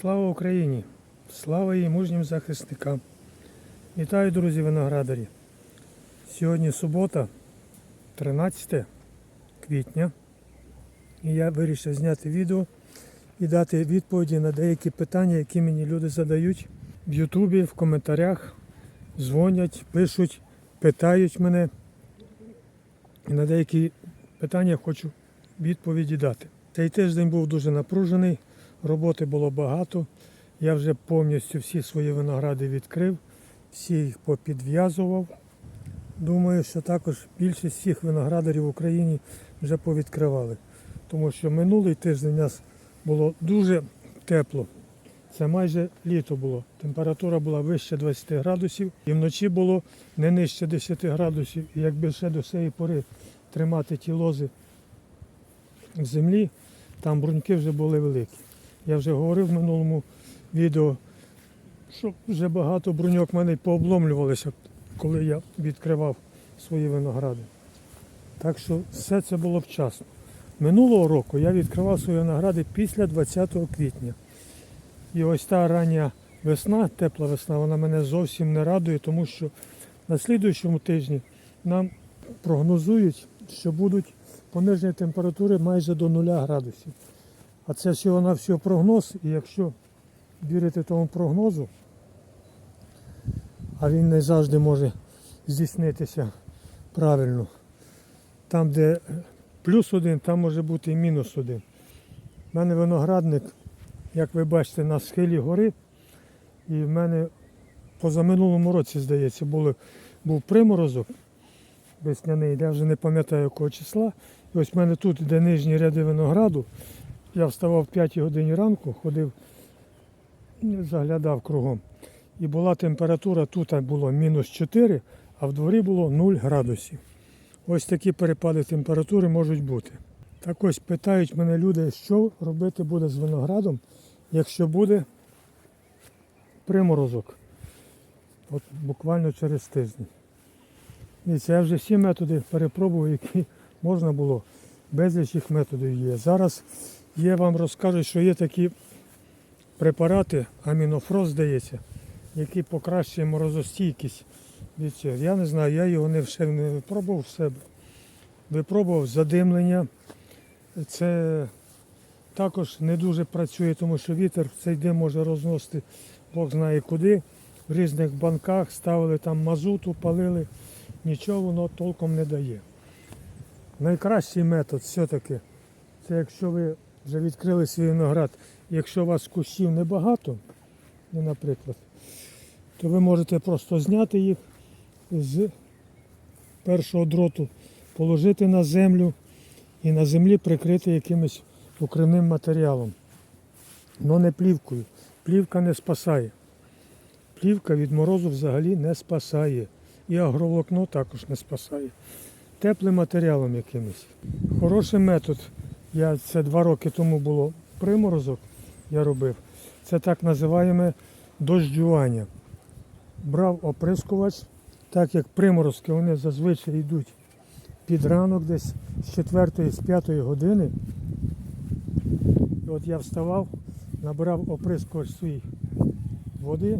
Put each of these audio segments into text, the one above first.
Слава Україні! Слава її мужнім захисникам! Вітаю, друзі, виноградарі! Сьогодні субота, 13 квітня. І я вирішив зняти відео і дати відповіді на деякі питання, які мені люди задають в Ютубі, в коментарях, дзвонять, пишуть, питають мене. І на деякі питання хочу відповіді дати. Цей тиждень був дуже напружений, роботи було багато. Я вже повністю всі свої виногради відкрив, всі їх попідв'язував. Думаю, що також більшість всіх виноградарів в Україні вже повідкривали. Тому що минулий тиждень у нас було дуже тепло. Це майже літо було. Температура була вище 20 градусів і вночі було не нижче 10 градусів. І якби ще до цієї пори тримати ті лози в землі, там бруньки вже були великі. Я вже говорив в минулому відео, що вже багато бруньок в мене пообломлювалися, коли я відкривав свої виногради. Так що все це було вчасно. Минулого року я відкривав свої виногради після 20 квітня. І ось та рання весна, тепла весна, вона мене зовсім не радує, тому що на слідуючому тижні нам прогнозують, що будуть понижені температури майже до 0 градусів. А це всього на всього прогноз, і якщо вірити тому прогнозу, а він не завжди може здійснитися правильно. Там, де плюс один, там може бути і мінус один. У мене виноградник, як ви бачите, на схилі гори. І в мене позаминулому році, здається, були, був приморозок весняний, я вже не пам'ятаю якого числа. І ось в мене тут, де нижні ряди винограду, я вставав в 5 годині ранку, ходив, заглядав кругом. І була температура тут було мінус 4, а в дворі було 0 градусів. Ось такі перепади температури можуть бути. Так ось питають мене люди, що робити буде з виноградом, якщо буде приморозок. От буквально через тиждень. Дивіться, я вже всі методи перепробував, які можна було. Безліч їх методів є. Зараз є, вам розкажу, що є такі препарати, амінофроз, здається, які покращує морозостійкість. Дивіться, я не знаю, я його не, ще не випробував в себе. Випробував задимлення. Це також не дуже працює, тому що вітер цей дим може розносити Бог знає куди. В різних банках ставили там мазуту, палили, нічого воно толком не дає. Найкращий метод все-таки, це якщо ви вже відкрили свій виноград, якщо у вас кущів небагато, ну, наприклад, то ви можете просто зняти їх з першого дроту, положити на землю і на землі прикрити якимось укривним матеріалом. але не плівкою. Плівка не спасає. Плівка від морозу взагалі не спасає. І агроволокно також не спасає. Теплим матеріалом якимось. Хороший метод. Я це два роки тому було приморозок, я робив. Це так називаємо дождювання. Брав оприскувач, так як приморозки вони зазвичай йдуть під ранок десь з 4 з 5 години. І от я вставав, набирав оприскувач свій води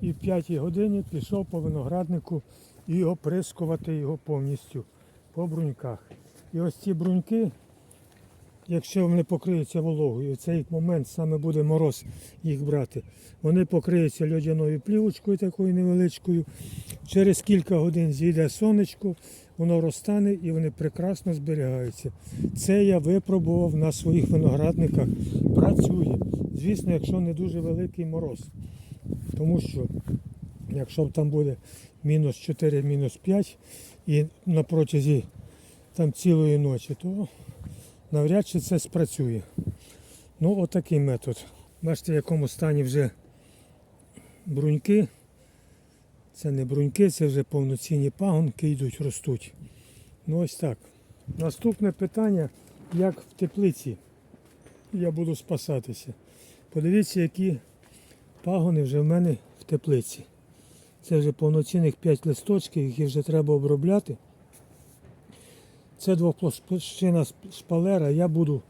і в 5 годині пішов по винограднику і оприскувати його повністю по бруньках. І ось ці бруньки, якщо вони покриються вологою, в цей момент саме буде мороз їх брати, вони покриються льодяною плівочкою такою невеличкою. Через кілька годин зійде сонечко, воно розтане і вони прекрасно зберігаються. Це я випробував на своїх виноградниках. Працює. Звісно, якщо не дуже великий мороз. Тому що якщо там буде мінус 4, мінус 5 і на протязі там цілої ночі, то навряд чи це спрацює. Ну, отакий метод. Бачите, в якому стані вже бруньки. Це не бруньки, це вже повноцінні пагонки йдуть, ростуть. Ну ось так. Наступне питання, як в теплиці я буду спасатися. Подивіться, які пагони вже в мене в теплиці. Це вже повноцінних 5 листочків, які вже треба обробляти. Це двохплощина шпалера. Я буду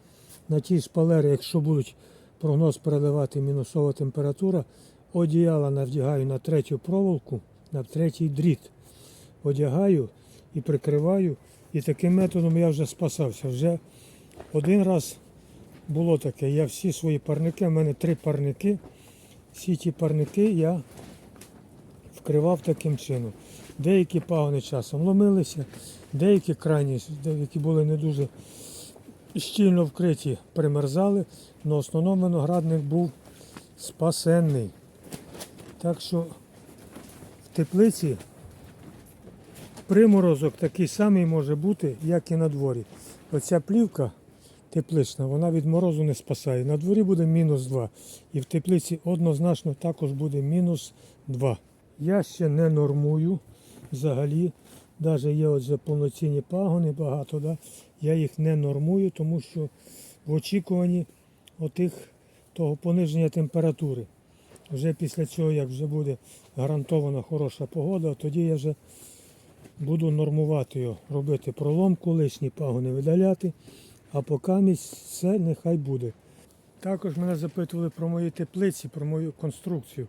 на тій шпалері, якщо будуть прогноз передавати мінусова температура, одіяла навдягаю на третю проволоку, на третій дріт. Одягаю і прикриваю. І таким методом я вже спасався. Вже один раз було таке. Я всі свої парники, в мене три парники. Всі ті парники я вкривав таким чином. Деякі пагони часом ломилися, деякі крайні, які були не дуже щільно вкриті, примерзали, але основному виноградник був спасенний. Так що в теплиці приморозок такий самий може бути, як і на дворі. Оця плівка теплична, вона від морозу не спасає. На дворі буде мінус 2. І в теплиці однозначно також буде мінус 2. Я ще не нормую взагалі. Навіть є от вже повноцінні пагони багато, да? я їх не нормую, тому що в очікуванні отих, того пониження температури. Вже після цього, як вже буде гарантована хороша погода, тоді я вже буду нормувати його, робити проломку, лишні пагони видаляти, а поки місць все нехай буде. Також мене запитували про мої теплиці, про мою конструкцію.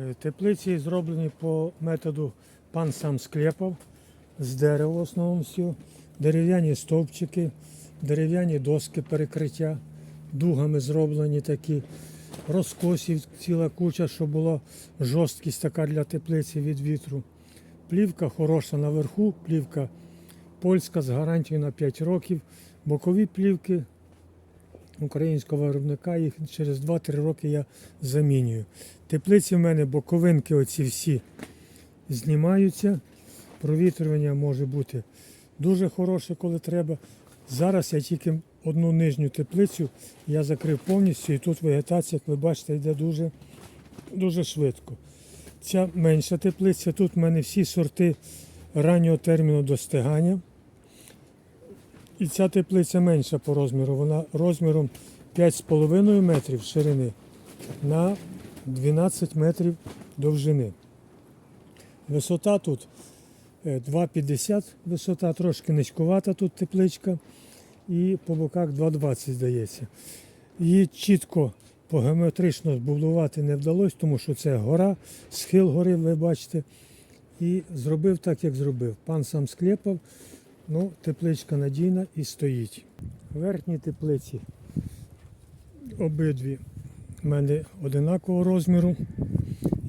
Е, Теплиці зроблені по методу пан сам склепав з дерева в основному все, дерев'яні стовпчики, дерев'яні доски перекриття, дугами зроблені такі, розкосів ціла куча, щоб була жорсткість така для теплиці від вітру. Плівка хороша наверху, плівка польська з гарантією на 5 років. Бокові плівки українського виробника, їх через 2-3 роки я замінюю. Теплиці в мене боковинки оці всі знімаються. Провітрювання може бути дуже хороше, коли треба. Зараз я тільки одну нижню теплицю я закрив повністю і тут вегетація, як ви бачите, йде дуже, дуже швидко. Ця менша теплиця, тут в мене всі сорти раннього терміну достигання. І ця теплиця менша по розміру. Вона розміром 5,5 метрів ширини на 12 метрів довжини. Висота тут е, 2,50 висота, трошки низькувата тут тепличка. І по боках 2,20 здається. Її чітко по геометрично збудувати не вдалося, тому що це гора, схил гори, ви бачите. І зробив так, як зробив. Пан сам склепав, ну, тепличка надійна і стоїть. Верхні теплиці обидві в мене одинакового розміру.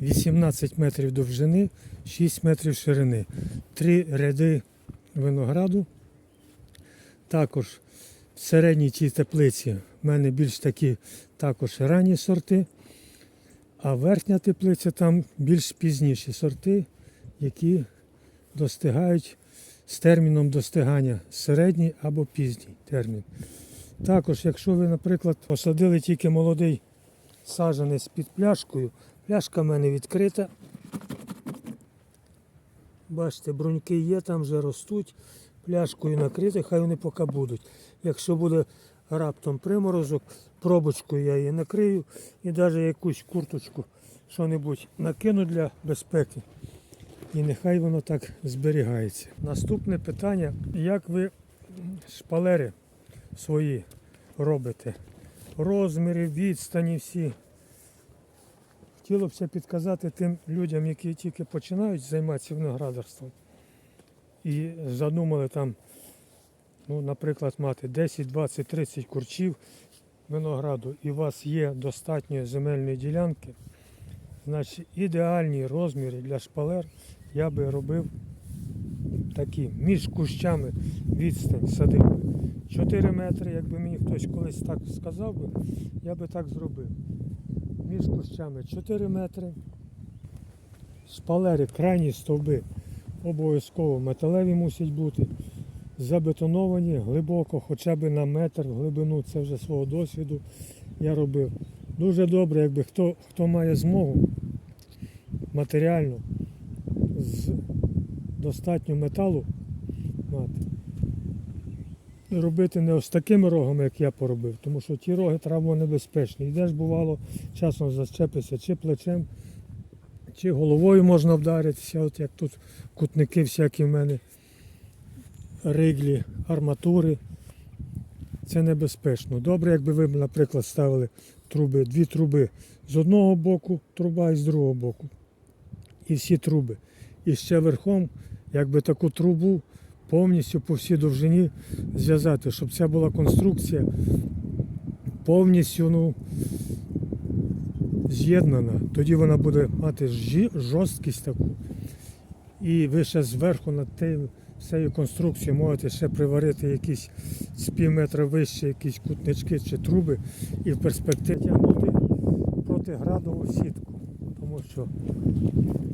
18 метрів довжини, 6 метрів ширини. Три ряди винограду. Також в середній тій теплиці в мене більш такі також ранні сорти, а верхня теплиця там більш пізніші сорти, які достигають з терміном достигання середній або пізній термін. Також, якщо ви, наприклад, посадили тільки молодий саджанець під пляшкою, пляшка в мене відкрита. Бачите, бруньки є, там вже ростуть, пляшкою накриті, хай вони поки будуть. Якщо буде раптом приморозок, пробочкою я її накрию і навіть якусь курточку, що-небудь накину для безпеки. І нехай воно так зберігається. Наступне питання, як ви шпалери свої робите? Розміри, відстані всі. Хотілося б підказати тим людям, які тільки починають займатися виноградарством і задумали там, ну, наприклад, мати 10, 20, 30 курчів винограду, і у вас є достатньо земельної ділянки, значить ідеальні розміри для шпалер я би робив такі, між кущами відстань садив 4 метри, якби мені хтось колись так сказав би, я би так зробив. Між кущами 4 метри. Шпалери, крайні стовби обов'язково металеві мусять бути. Забетоновані глибоко, хоча б на метр в глибину, це вже свого досвіду я робив. Дуже добре, якби хто, хто має змогу матеріально з достатньо металу мати. Робити не ось такими рогами, як я поробив, тому що ті роги травмонебезпечні. Йдеш, бувало, часом зачепишся чи плечем, чи головою можна вдаритися, от як тут кутники всякі в мене, риглі, арматури. це небезпечно. Добре, якби ви, наприклад, ставили труби, дві труби з одного боку, труба і з другого боку. І всі труби. І ще верхом, якби таку трубу повністю по всій довжині зв'язати, щоб це була конструкція повністю ну, з'єднана. Тоді вона буде мати жорсткість таку. І ви ще зверху над всією конструкцією можете ще приварити якісь з пів метра вище, якісь кутнички чи труби, і в перспективі тягнути протиградову сітку. Тому що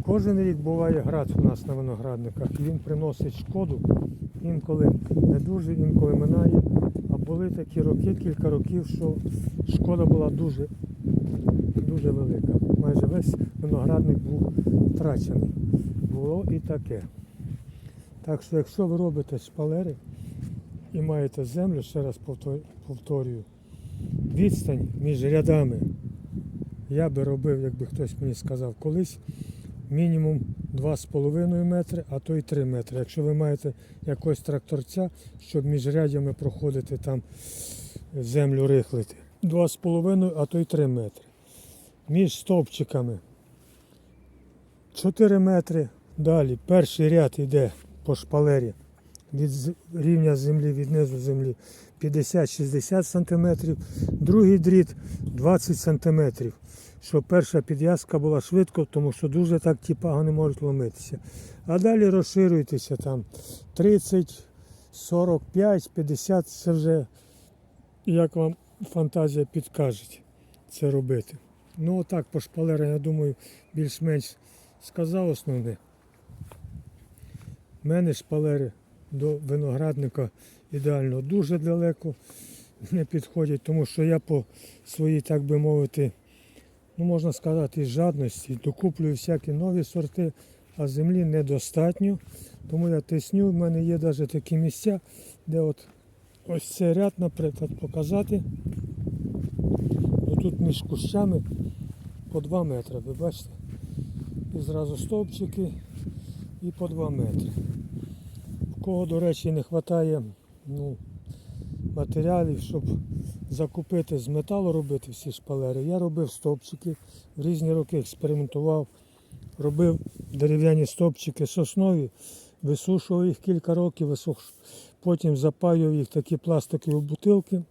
кожен рік буває град у нас на виноградниках, і він приносить шкоду. Інколи не дуже, інколи минає. А були такі роки, кілька років, що шкода була дуже, дуже велика. Майже весь виноградник був втрачений. Було і таке. Так що, якщо ви робите шпалери і маєте землю, ще раз повтор- повторюю, відстань між рядами я би робив, якби хтось мені сказав колись, мінімум 2,5 метри, а то й 3 метри. Якщо ви маєте якогось тракторця, щоб між рядями проходити там землю рихлити. 2,5, а то й 3 метри. Між стовпчиками 4 метри. Далі перший ряд йде по шпалері від рівня землі, від низу землі 50-60 см, другий дріт 20 см. Щоб перша підв'язка була швидко, тому що дуже так ті пагони можуть ломитися. А далі розширюйтеся там 30, 45, 50 це вже як вам фантазія підкаже це робити. Ну отак по шпалерам, я думаю, більш-менш сказав основне. У мене шпалери до виноградника ідеально дуже далеко не підходять, тому що я по своїй, так би мовити, ну можна сказати, жадності докуплюю всякі нові сорти, а землі недостатньо. Тому я тисню. В мене є навіть такі місця, де от ось цей ряд, наприклад, показати. Тут між кущами по 2 метри, ви бачите? І зразу стовпчики і по 2 метри. В кого, до речі, не вистачає ну, матеріалів, щоб закупити з металу робити всі шпалери. Я робив стовпчики, в різні роки експериментував, робив дерев'яні стовпчики соснові, висушував їх кілька років, висуш... потім запаював їх такі пластикові бутилки.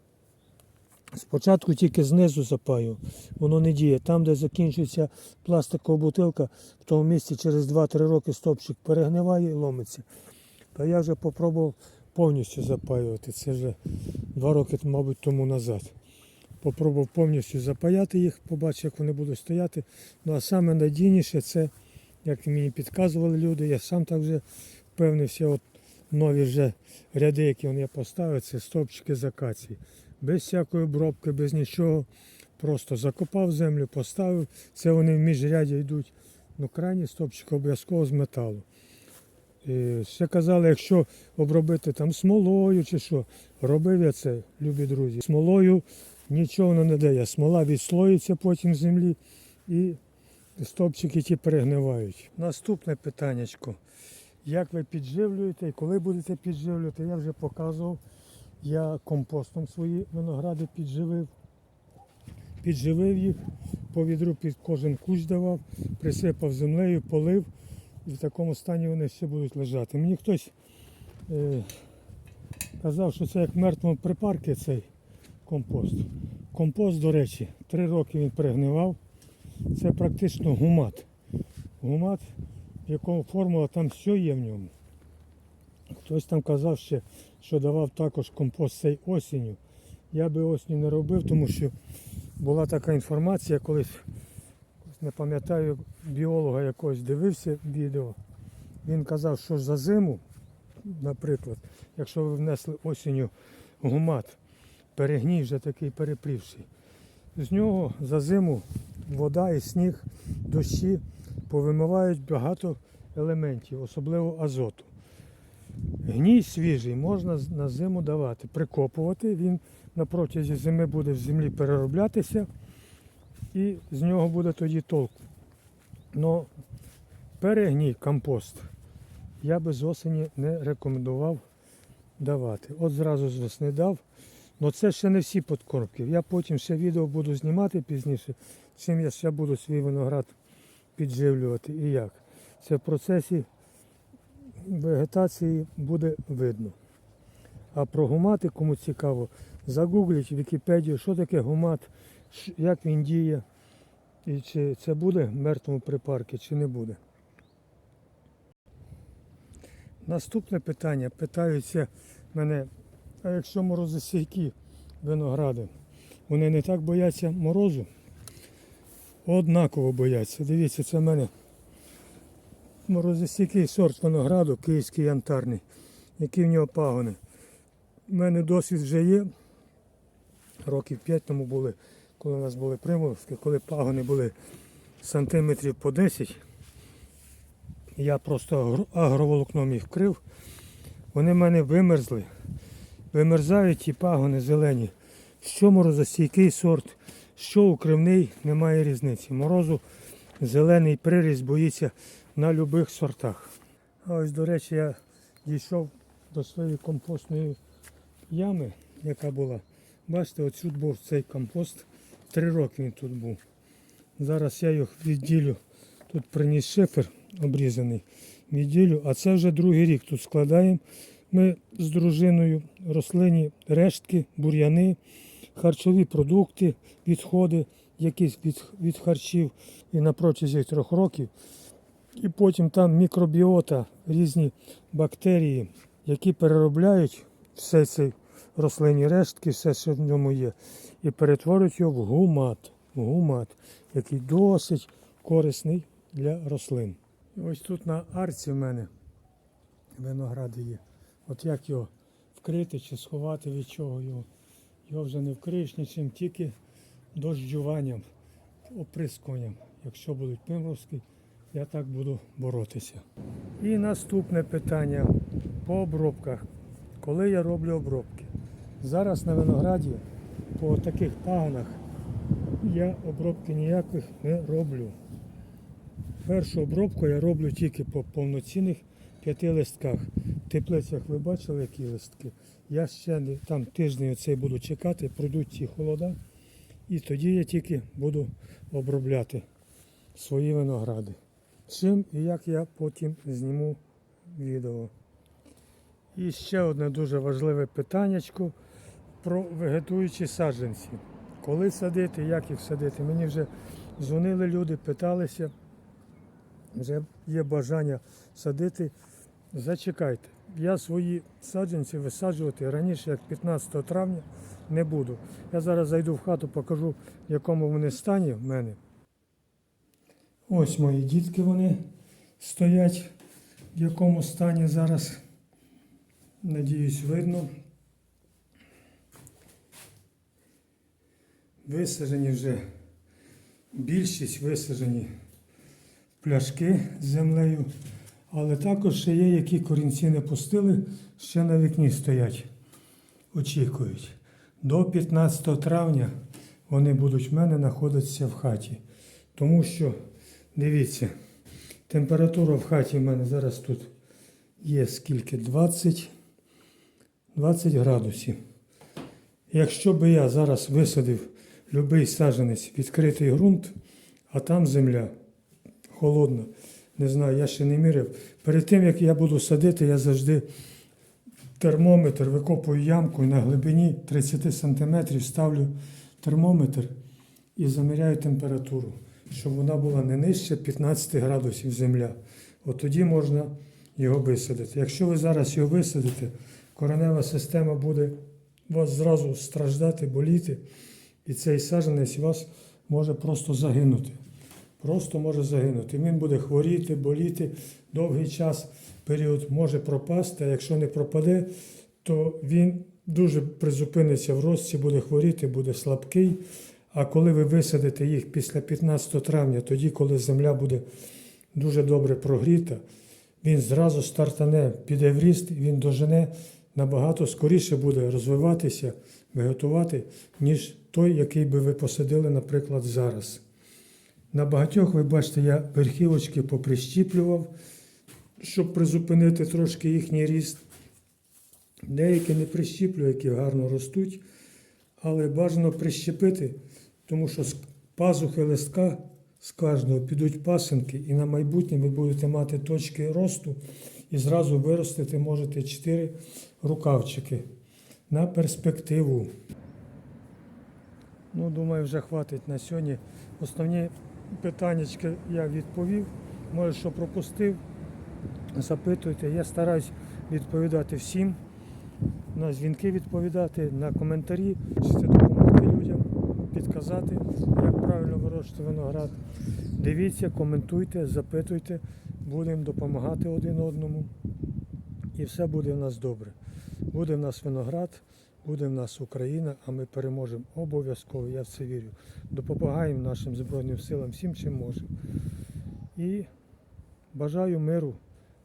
Спочатку тільки знизу запаював, воно не діє. Там, де закінчується пластикова бутилка, в тому місці через 2-3 роки стовпчик перегниває і ломиться. Та я вже попробував повністю запаювати. Це вже два роки, мабуть, тому назад. Попробував повністю запаяти їх, побачив, як вони будуть стояти. Ну а саме надійніше це, як мені підказували люди, я сам так вже впевнився, от нові вже ряди, які я поставив, це стовпчики з акації. Без всякої обробки, без нічого. Просто закопав землю, поставив. Це вони в міжряді йдуть. Ну, крайні стовпчики обов'язково з металу. І ще казали, якщо обробити там смолою чи що, робив я це, любі друзі. Смолою нічого не дає. Смола відслоїться потім з землі і стовпчики ті перегнивають. Наступне питаннячко. Як ви підживлюєте і коли будете підживлювати, я вже показував. Я компостом свої виногради підживив. Підживив їх, по відру під кожен кущ давав, присипав землею, полив. І в такому стані вони ще будуть лежати. Мені хтось е, казав, що це як мертвому припарки цей компост. Компост, до речі, три роки він перегнивав. Це практично гумат. Гумат, в якому формула там все є в ньому. Хтось там казав ще, що давав також компост цей осінню. Я би осінню не робив, тому що була така інформація, колись не пам'ятаю, біолога якогось дивився відео. Він казав, що за зиму, наприклад, якщо ви внесли осінню гумат, перегній вже такий перепрівший, з нього за зиму вода і сніг, дощі повимивають багато елементів, особливо азоту. Гній свіжий можна на зиму давати, прикопувати. Він на протязі зими буде в землі перероблятися і з нього буде тоді толку. Но перегній компост я би з осені не рекомендував давати. От зразу з весни дав. Але це ще не всі подкормки. Я потім ще відео буду знімати пізніше, чим я ще буду свій виноград підживлювати і як. Це в процесі вегетації буде видно. А про гумати, кому цікаво, загугліть Вікіпедію, що таке гумат, як він діє, і чи це буде в мертвому припарку, чи не буде. Наступне питання. Питаються мене, а якщо морозостійкі виногради, вони не так бояться морозу? Однаково бояться. Дивіться, це в мене морозостійкий сорт винограду, київський янтарний, які в нього пагони. У мене досвід вже є. Років 5 тому були, коли у нас були приморозки, коли пагони були сантиметрів по 10. Я просто агро- агроволокном їх вкрив. Вони в мене вимерзли. Вимерзають ті пагони зелені. Що морозостійкий сорт, що укривний, немає різниці. Морозу зелений приріст боїться на будь-яких сортах. А ось, до речі, я дійшов до своєї компостної ями, яка була. Бачите, от тут був цей компост. Три роки він тут був. Зараз я його відділю. Тут приніс шифер обрізаний. Відділю, а це вже другий рік тут складаємо. Ми з дружиною рослинні рештки, бур'яни, харчові продукти, відходи, якісь від, від харчів і на протязі трьох років. І потім там мікробіота, різні бактерії, які переробляють все ці рослинні рештки, все, що в ньому є, і перетворюють його в гумат, гумат, який досить корисний для рослин. І ось тут на арці в мене виногради є. От як його вкрити чи сховати від чого його. Його вже не вкриєш нічим, тільки дощуванням, оприскуванням. Якщо будуть приморозки, я так буду боротися. І наступне питання по обробках. Коли я роблю обробки? Зараз на винограді по таких пагонах я обробки ніяких не роблю. Першу обробку я роблю тільки по повноцінних п'яти листках. В теплицях ви бачили, які листки. Я ще там тиждень оцей буду чекати, пройдуть ці холода, і тоді я тільки буду обробляти свої виногради. Чим і як я потім зніму відео. І ще одне дуже важливе питаннячко про вегетуючі саджанці. Коли садити, як їх садити? Мені вже дзвонили люди, питалися, вже є бажання садити. Зачекайте. Я свої саджанці висаджувати раніше, як 15 травня, не буду. Я зараз зайду в хату, покажу, в якому вони стані в мене. Ось мої дітки вони стоять, в якому стані зараз. Надіюсь, видно. Висаджені вже більшість висаджені пляшки з землею, але також ще є, які корінці не пустили, ще на вікні стоять, очікують. До 15 травня вони будуть в мене знаходитися в хаті. Тому що, дивіться, температура в хаті в мене зараз тут є скільки? 20, 20 градусів. Якщо би я зараз висадив будь-який саджанець, відкритий ґрунт, а там земля холодна, не знаю, я ще не міряв. Перед тим, як я буду садити, я завжди термометр викопую ямку і на глибині 30 см ставлю термометр і заміряю температуру, щоб вона була не нижче 15 градусів земля. От тоді можна його висадити. Якщо ви зараз його висадите, коренева система буде вас зразу страждати, боліти, і цей саджанець вас може просто загинути. Просто може загинути. Він буде хворіти, боліти довгий час, період може пропасти, а якщо не пропаде, то він дуже призупиниться в рості, буде хворіти, буде слабкий. А коли ви висадите їх після 15 травня, тоді, коли земля буде дуже добре прогріта, він зразу стартане, піде в ріст, він дожене набагато скоріше буде розвиватися, виготувати, ніж той, який би ви посадили, наприклад, зараз. На багатьох, ви бачите, я верхівочки поприщіплював, щоб призупинити трошки їхній ріст. Деякі не прищіплюю, які гарно ростуть. але бажано прищепити, тому що пазухи листка з кожного підуть пасинки, і на майбутнє ви будете мати точки росту і зразу виростити можете 4 рукавчики на перспективу. Ну, думаю, вже хватить на сьогодні. Основні питання я відповів. Може, що пропустив, запитуйте. Я стараюсь відповідати всім, на дзвінки відповідати, на коментарі, чи допомогти людям, підказати, як вирощувати виноград. Дивіться, коментуйте, запитуйте, будемо допомагати один одному. І все буде в нас добре. Буде в нас виноград, буде в нас Україна, а ми переможемо обов'язково, я в це вірю. Допомагаємо нашим Збройним силам всім, чим можемо. І бажаю миру,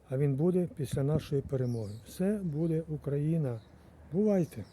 а він буде після нашої перемоги. Все буде Україна. Бувайте!